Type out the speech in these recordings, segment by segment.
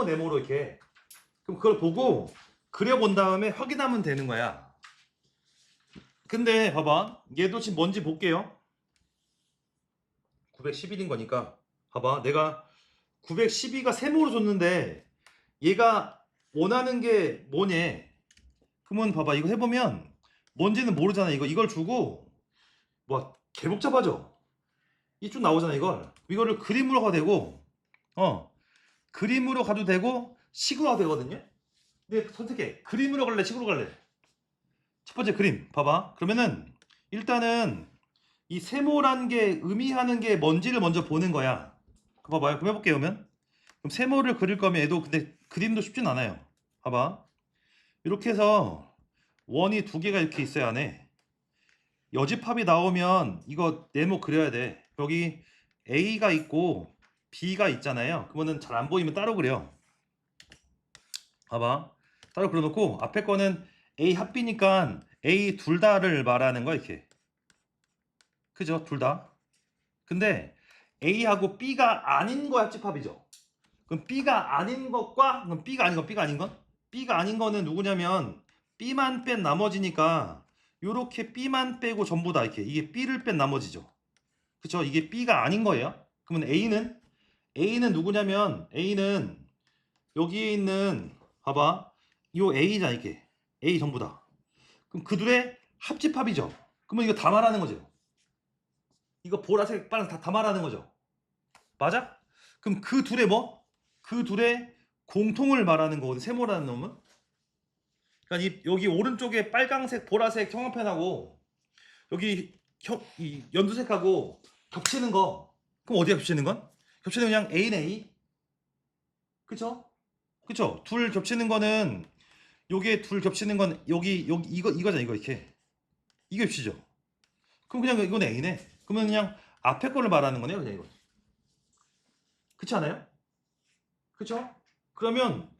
세모 네모로 이렇게. 그럼 그걸 보고 그려본 다음에 확인하면 되는 거야. 근데 봐봐. 얘도 지금 뭔지 볼게요. 911인 거니까 봐봐. 내가 912가 세모로 줬는데 얘가 원하는 게 뭐냐 그러면 봐봐. 이거 해보면 뭔지는 모르잖아. 이거 이걸 주고 뭐 개복잡하죠? 이쭉 나오잖아 이걸. 이거를 그림으로 가도 되고 어 그림으로 가도 되고 식으로 가도 되거든요. 근데 선택해. 그림으로 갈래 식으로 갈래? 첫 번째 그림 봐봐. 그러면은 일단은 이 세모란 게 의미하는 게 뭔지를 먼저 보는 거야. 봐봐요. 그럼 해볼게요 그러면. 그럼 세모를 그릴 거면 얘도 근데 그림도 쉽진 않아요. 봐봐. 이렇게 해서 원이 두 개가 이렇게 있어야 하네. 여집합이 나오면 이거 네모 그려야 돼. 여기 A가 있고 B가 있잖아요. 그거는 잘 안 보이면 따로 그려 봐봐. 따로 그려놓고 앞에 거는 A 합비니까 A 둘 다를 말하는 거야 이렇게. 그죠? 둘 다? 근데 A하고 B가 아닌 거 합집합이죠? 그럼 B가 아닌 것과 그럼 B가 아닌 건 B가 아닌 건? B가 아닌 거는 누구냐면 B만 뺀 나머지니까 요렇게 B만 빼고 전부 다 이렇게 이게 B를 뺀 나머지죠. 그쵸? 이게 B가 아닌 거예요? 그러면 A는 A는 누구냐면 A는 여기에 있는 봐봐. 요 A잖아 이게. A 전부 다. 그럼 그 둘의 합집합이죠. 그러면 이거 다 말하는 거죠. 이거 보라색 빨간색 다, 다 말하는 거죠. 맞아? 그럼 그 둘의 뭐? 그 둘의 공통을 말하는 거거든. 세모라는 놈은. 그러니까 이, 여기 오른쪽에 빨강색 보라색 형광펜하고 여기 형, 이 연두색하고 겹치는 거. 그럼 어디가 겹치는 건? 겹치는 건 그냥 A는 A 그쵸? 그쵸? 둘 겹치는 거는 요게 둘 겹치는 건 여기 여기 이거 이거잖아 이거 이렇게 이게 겹치죠 그럼 그냥 이건 A네 그러면 그냥 앞에 거를 말하는 거네요 그냥 이거 그렇지 않아요? 그쵸? 그러면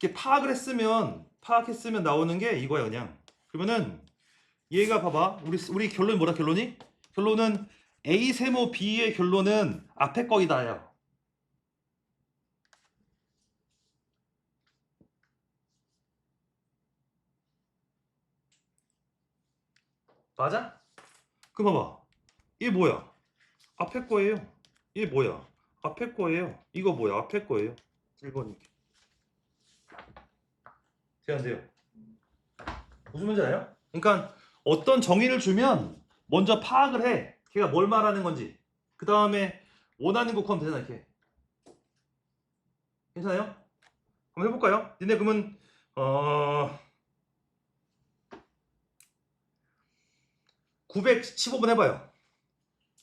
이렇게 파악을 했으면 파악했으면 나오는 게 이거야 그냥 그러면은 얘가 봐봐 우리 우리 결론이 뭐라 결론이? 결론은 A 세모 B의 결론은 앞에 거이다요 맞아? 그럼 봐봐 얘 뭐야? 앞에 거예요 얘 뭐야? 앞에 거예요 이거 뭐야? 앞에 거예요 1번이 어떻게 안 돼요? 무슨 알아요? 그러니까 어떤 정의를 주면 먼저 파악을 해 걔가 뭘 말하는 건지 그 다음에 원하는 거 하면 되잖아 이렇게 괜찮아요? 한번 해볼까요? 니네 그러면 어... 915번 해봐요